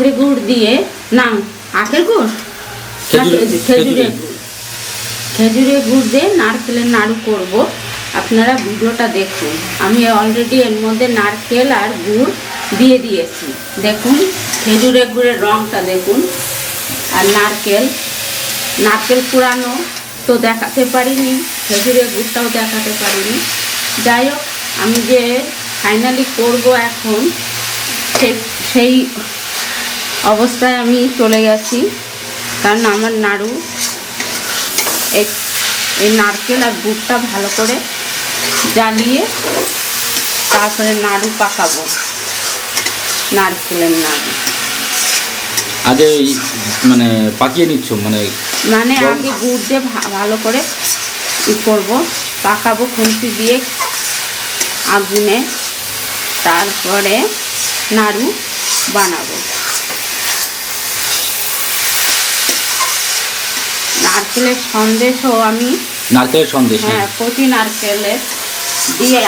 আখের গুড় দিয়ে না আখের গুড়? খেজুরের খেজুরের গুড়। খেজুরের গুড় দিয়ে নারকেলের নাড়ু করব। আপনারা ভিডিওটা দেখুন। আমি অলরেডি এর মধ্যে নারকেল আর গুড় দিয়ে দিয়েছি। দেখুন খেজুরের গুড়ের রঙটা দেখুন। আর নারকেল নারকেল পুরানো তো দেখাতে পারিনি খেজুরের গুড়টাও দেখাতে পারিনি। যাই হোক আমি যে ফাইনালি করব এখন সেই অবস্থায় আমি চলে গেছি। কারণ আমার নাড়ু এই এই নারকেল আর গুড়টা ভালো করে জ্বালিয়ে তারপরে নাড়ু পাকাবো। নারকেলের নাড়ু। আগে মানে পাকিয়ে নিচ্ছ মানে মানে আগে গুড় দিয়ে ভালো করে ই করব পাকাবো খুন্তি দিয়ে আগুনে তারপরে নাড়ু বানাবো। নারকেলের সন্দেশও আমি নারকেলের সন্দেশ হ্যাঁ। কচি নারকেলের দিয়ে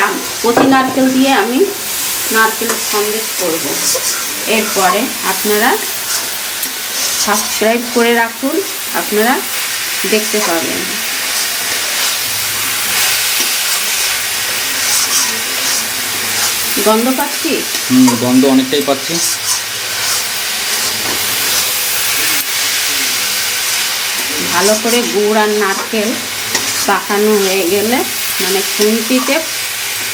কচি নারকেল দিয়ে আমি নারকেলের সন্দেশ করব। এরপরে আপনারা সাবস্ক্রাইব করে রাখুন আপনারা দেখতে পাবেন। গন্ধ পাচ্ছি? হুম গন্ধ অনেকটাই পাচ্ছি। ভালো করে গুড় আর নারকেল পাকানো হয়ে গেলে মানে খুন্তিতে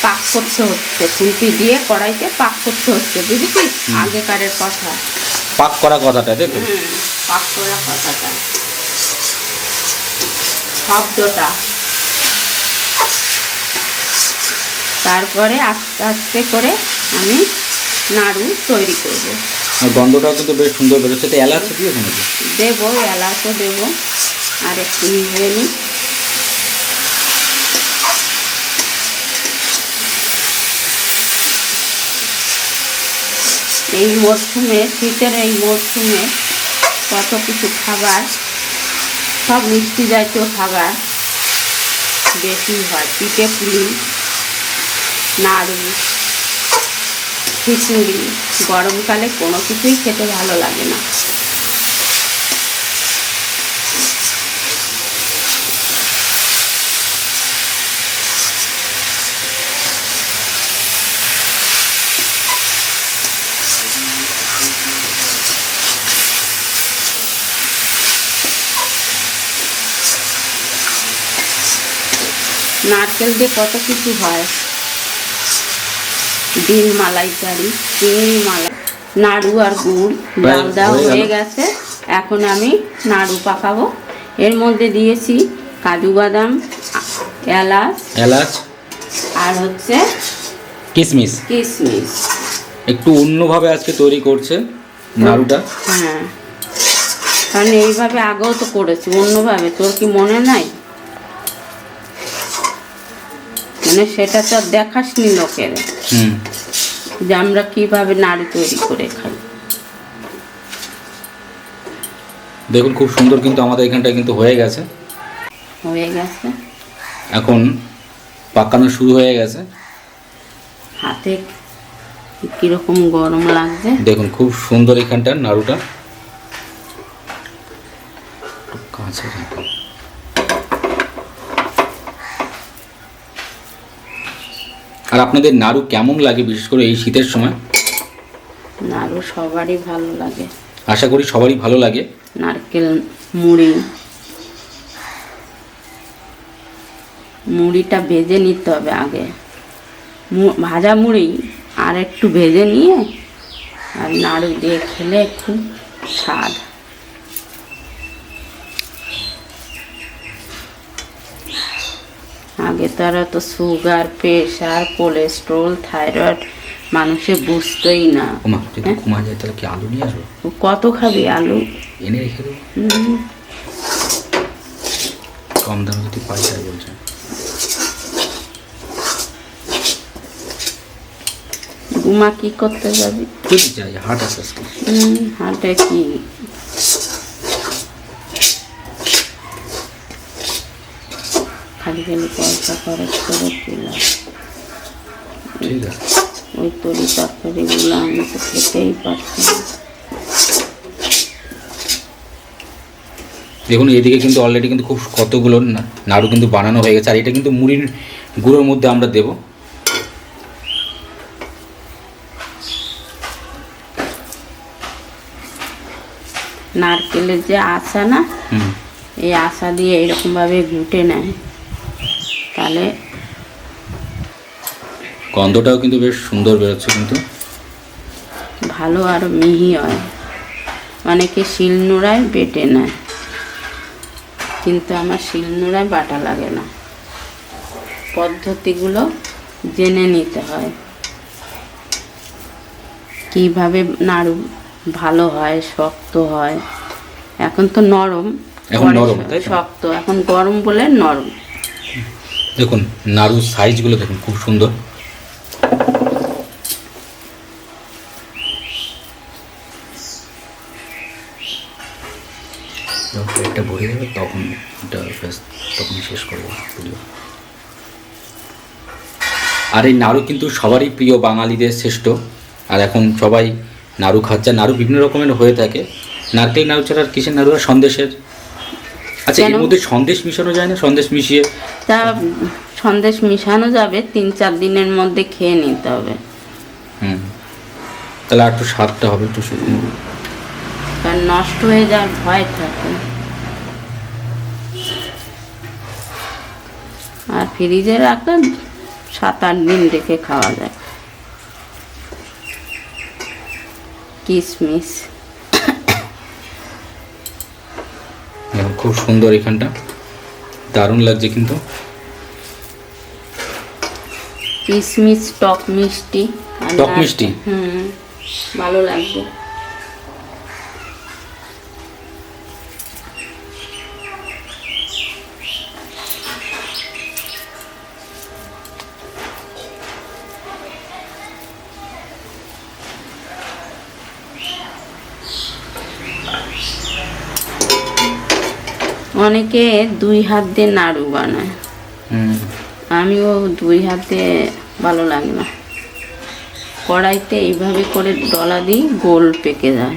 পাক করতে হচ্ছে। খুন্তি দিয়ে কড়াইতে পাক করতে হচ্ছে বুঝেছিস? আগেকারের কথা। পাক করা কথাটা দেখো হুম, পাক করা কথাটা। শব্দটা। তারপরে আস্তে আস্তে করে আমি নাড়ু তৈরি করব। আর গন্ধটাও কিন্তু বেশ সুন্দর বেরোচ্ছে। তো এলাচ দিয়েছ নাকি দেবো এলাচও দেবো। আর একটু নিয়ে নিই। এই মরশুমে শীতের এই মরশুমে কত কিছু খাবার, সব মিষ্টি জাতীয় খাবার বেশি হয়। পিঠে পুলি, নাড়ু, খিচুড়ি, গরমকালে কোনো কিছুই খেতে ভালো লাগে না। নারকেল দিয়ে কত কিছু হয়? ডিম মালাইকারি চিংড়ি মালাই নাড়ু আর গুড় ডাল দেওয়া হয়ে গেছে। এখন আমি নাড়ু পাকাবো। এর মধ্যে দিয়েছি কাজু বাদাম এলাচ এলাচ। আর হচ্ছে কিশমিশ কিশমিশ একটু অন্যভাবে আজকে তৈরি করছে নাড়ুটা। হ্যাঁ। কারণ এইভাবে আগেও তো করেছি অন্যভাবে। তোর কি মনে নাই? মানে সেটা তো দেখাসনি লোকের। যে আমরা কীভাবে নাড়ু তৈরি করে খাই। দেখুন খুব সুন্দর কিন্তু আমাদের এখানটা কিন্তু হয়ে গেছে। হয়ে গেছে। এখন পাকানো শুরু হয়ে গেছে। হাতে কীরকম গরম লাগছে। দেখুন খুব সুন্দর এখানটা নাড়ুটা। একটু কাছে রাখুন। আর আপনাদের নাড়ু কেমন লাগে বিশেষ করে এই শীতের সময়? নাড়ু সবারই ভালো লাগে। আশা করি সবারই ভালো লাগে। নারকেল মুড়ি। মুড়িটা ভেজে নিতে হবে আগে। ভাজা মুড়ি আর একটু ভেজে নিয়ে আর নাড়ু দিয়ে খেলে খুব স্বাদ। আগে তারা তো সুগার প্রেশার কোলেস্ট্রল থাইরয়েড মানুষে বুঝতেই না। ওমা যদি হ্যাঁ? ঘুমা যায় তাহলে কি আলু নিয়ে আসব? কত খাবি আলু? এনে রেখে দেবো। কম দামে যদি পাই তাই বলছে। গুমা কি করতে যাবি? যদি যাই হাট আছে হাটে কি? খালি পয়সা খরচ ওই তরি তরকারিগুলো আমি তো খেতেই পারছি দেখুন এদিকে কিন্তু অলরেডি কিন্তু খুব কতগুলো নাড়ু কিন্তু বানানো হয়ে গেছে আর এটা কিন্তু মুড়ির গুঁড়োর মধ্যে আমরা দেব। নারকেলের যে আশা না এই আশা দিয়ে এরকমভাবে ঘুটে নেয়। তাহলে গন্ধটাও কিন্তু বেশ সুন্দর বেরোচ্ছে কিন্তু। ভালো আর মিহি হয়। অনেকে শিলনোড়ায় বেটে নেয়। কিন্তু আমার শিলনোড়ায় বাটা লাগে না। পদ্ধতিগুলো জেনে নিতে হয়। কীভাবে নাড়ু ভালো হয় শক্ত হয়। এখন তো নরম? শক্ত। এখন গরম বলে নরম। দেখুন নাড়ুর সাইজগুলো দেখুন, খুব সুন্দর। যখন প্লেটটা ভরে যাবে, তখন এটা তখন শেষ করব আর এই নাড়ু কিন্তু সবারই প্রিয়, বাঙালিদের শ্রেষ্ঠ। আর এখন সবাই নাড়ু খাচ্ছে। নাড়ু বিভিন্ন রকমের হয়ে থাকে। নারকেল নাড়ু ছাড়া আর কিসের নাড়ু? আর সন্দেশের। আচ্ছা এর মধ্যে সন্দেশ মিশানো যায় না? সন্দেশ মিশিয়ে তা সন্দেশ মিশানো যাবে তিন চার দিনের মধ্যে খেয়ে নিতে হবে। হুম। তাহলে একটু স্বাদটা হবে একটু শুকনো কারণ নষ্ট হয়ে যাওয়ার ভয় থাকে। আর ফ্রিজে রাখলে সাত আট দিন রেখে খাওয়া যায়। কিশমিশ দেখুন খুব সুন্দর এখানটা। দারুণ লাগছে কিন্তু। কিশমিশ টক মিষ্টি। টক মিষ্টি? হুম ভালো লাগবে। অনেকে দুই হাত দিয়ে নাড়ু বানায়। আমিও দুই হাতে ভালো লাগে না। কড়াইতে এইভাবে করে ডলা দিই গোল পেকে যায়।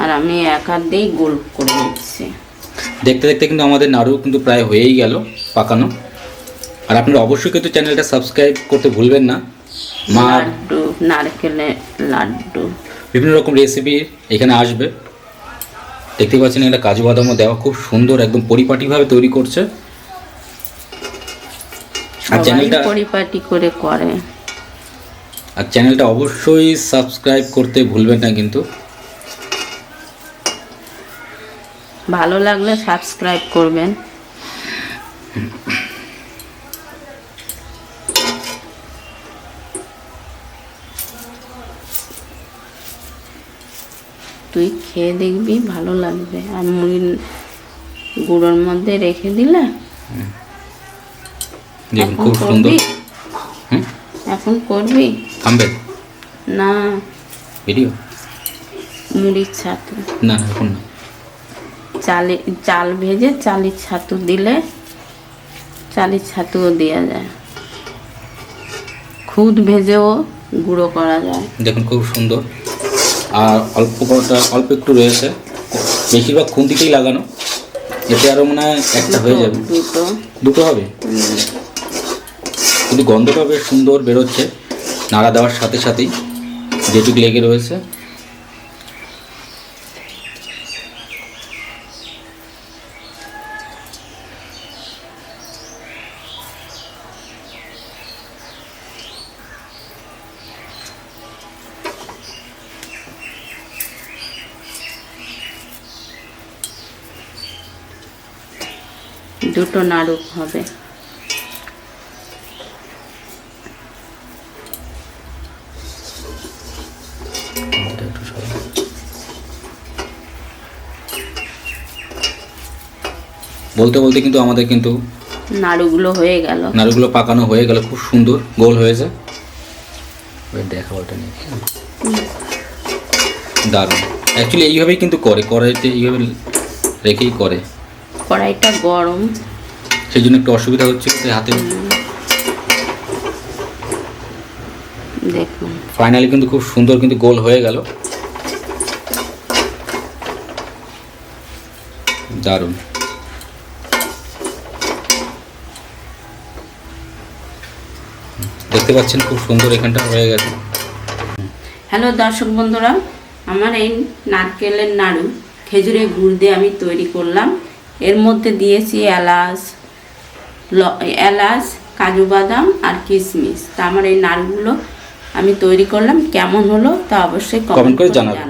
আর আমি এক হাত দিয়েই গোল করে দিচ্ছি দেখতে দেখতে কিন্তু আমাদের নাড়ু কিন্তু প্রায় হয়েই গেল পাকানো। আর আপনারা অবশ্যই কিন্তু চ্যানেলটা সাবস্ক্রাইব করতে ভুলবেন না। মা লাড্ডু নারকেলের লাড্ডু। বিভিন্ন রকম রেসিপি এখানে আসবে। দেখতে পাচ্ছেন এটা কাজু বাদামও দেওয়া খুব সুন্দর একদম পরিপাটিভাবে তৈরি করছে। আর চ্যানেলটা পরিপাটি করে করে। আর চ্যানেলটা অবশ্যই সাবস্ক্রাইব করতে ভুলবেন না কিন্তু। ভালো লাগলে সাবস্ক্রাইব করবেন। তুই খেয়ে দেখবি ভালো লাগবে। আর মুড়ির গুঁড়োর মধ্যে রেখে দিলে এখন খুব সুন্দর। করবি এখন করবি? থামবেন না। ভিডিও? মুড়ির ছাতু। না না এখন না। চালে চাল ভেজে চালের ছাতু দিলে চালের ছাতুও দেওয়া যায়। খুদ ভেজেও গুঁড়ো করা যায়। দেখুন খুব সুন্দর। আর অল্প কটা অল্প একটু রয়েছে। বেশিরভাগ খুন্তিতেই লাগানো। এতে আরও মনে হয় একটা হয়ে যাবে। দুটো হবে? কিন্তু গন্ধটা বেশ সুন্দর বেরোচ্ছে। নাড়া দেওয়ার সাথে সাথেই যেটুক লেগে রয়েছে। দুটো নাড়ু হবে। বলতে বলতে কিন্তু আমাদের কিন্তু নাড়ুগুলো হয়ে গেল। নাড়ুগুলো পাকানো হয়ে গেল খুব সুন্দর গোল হয়েছে। দেখা ওটা নিয়ে দারুণ। অ্যাকচুয়ালি এইভাবেই কিন্তু করে কড়াইতে এইভাবে রেখেই করে। কড়াইটা গরম। সেই জন্য একটু অসুবিধা হচ্ছে হাতে। দেখুন। ফাইনালি কিন্তু খুব সুন্দর কিন্তু গোল হয়ে গেল। দারুণ। দেখতে পাচ্ছেন খুব সুন্দর এখানটা হয়ে গেছে। হ্যালো দর্শক বন্ধুরা আমার এই নারকেলের নাড়ু খেজুরের গুড় দিয়ে আমি তৈরি করলাম। এর মধ্যে দিয়েছি এলাচ ল- এলাচ কাজু বাদাম আর কিশমিশ। তা আমার এই নাড়ুগুলো আমি তৈরি করলাম। কেমন হলো তা অবশ্যই কমেন্ট করে জানাবেন।